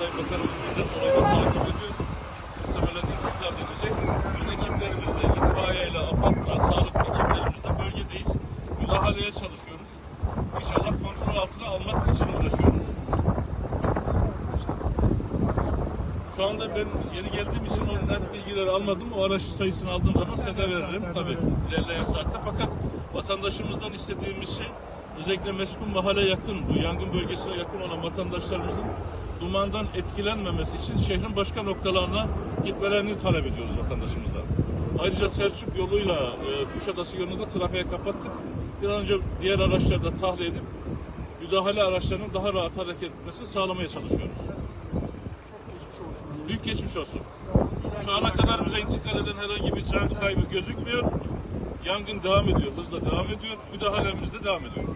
Sayın Bakanımız bizden olayı takip ediyor. Muhtemelen ekipler dönecek. Bütün ekiplerimizle, itfaiyeyle, AFAD'la, sağlık ekiplerimizle bölgedeyiz. Müdahaleye çalışıyoruz. İnşallah kontrol altına almak için uğraşıyoruz. Şu anda ben yeni geldiğim için o net bilgileri almadım. O araç sayısını aldığım zaman size veririm tabii ilerleyen saatte. Fakat vatandaşımızdan istediğimiz şey özellikle meskun mahalle yakın, bu yangın bölgesine yakın olan vatandaşlarımızın dumandan etkilenmemesi için şehrin başka noktalarına gitmelerini talep ediyoruz vatandaşımızdan. Ayrıca Selçuk yoluyla e, Kuşadası yolunu da trafiğe kapattık. Bir an önce diğer araçları da tahliye edip müdahale araçlarının daha rahat hareket etmesini sağlamaya çalışıyoruz. Büyük geçmiş olsun. Şu ana kadar bize intikal eden herhangi bir can kaybı gözükmüyor. Yangın devam ediyor, hızla devam ediyor. Müdahalemiz de devam ediyor.